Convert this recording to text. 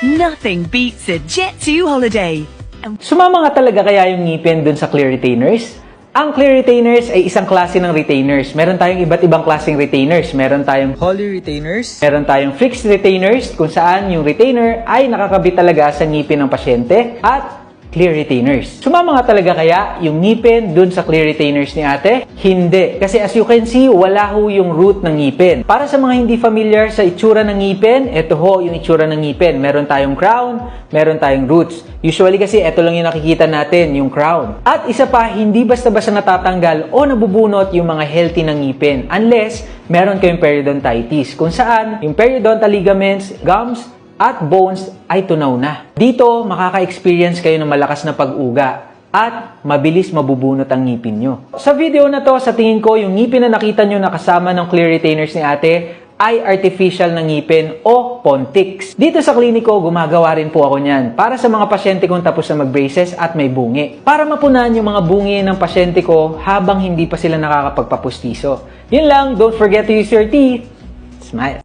Nothing beats a Jet2 holiday. Sumama nga talaga kaya yung ngipin dun sa clear retainers? Ang clear retainers ay isang klase ng retainers. Meron tayong iba't ibang klaseng retainers. Meron tayong Holy retainers. Meron tayong fixed retainers kung saan yung retainer ay nakakabit talaga sa ngipin ng pasyente at clear retainers. Sumama nga talaga kaya yung ngipin dun sa clear retainers ni ate? Hindi. Kasi as you can see, wala ho yung root ng ngipin. Para sa mga hindi familiar sa itsura ng ngipin, ito ho yung itsura ng ngipin. Meron tayong crown, meron tayong roots. Usually kasi ito lang yung nakikita natin, yung crown. At isa pa, hindi basta-basta natatanggal o nabubunot yung mga healthy ng ngipin unless meron kayong periodontitis kung saan yung periodontal ligaments, gums, at bones ay tunaw na. Dito, makaka-experience kayo ng malakas na pag-uga at mabilis mabubunot ang ngipin nyo. Sa video na to, sa tingin ko, yung ngipin na nakita nyo na kasama ng clear retainers ni ate ay artificial na ngipin o pontics. Dito sa kliniko, gumagawa rin po ako niyan para sa mga pasyente kong tapos na mag-braces at may bungi. Para mapunan yung mga bungi ng pasyente ko habang hindi pa sila nakakapagpapustiso. Yun lang, don't forget to use your teeth. Smile.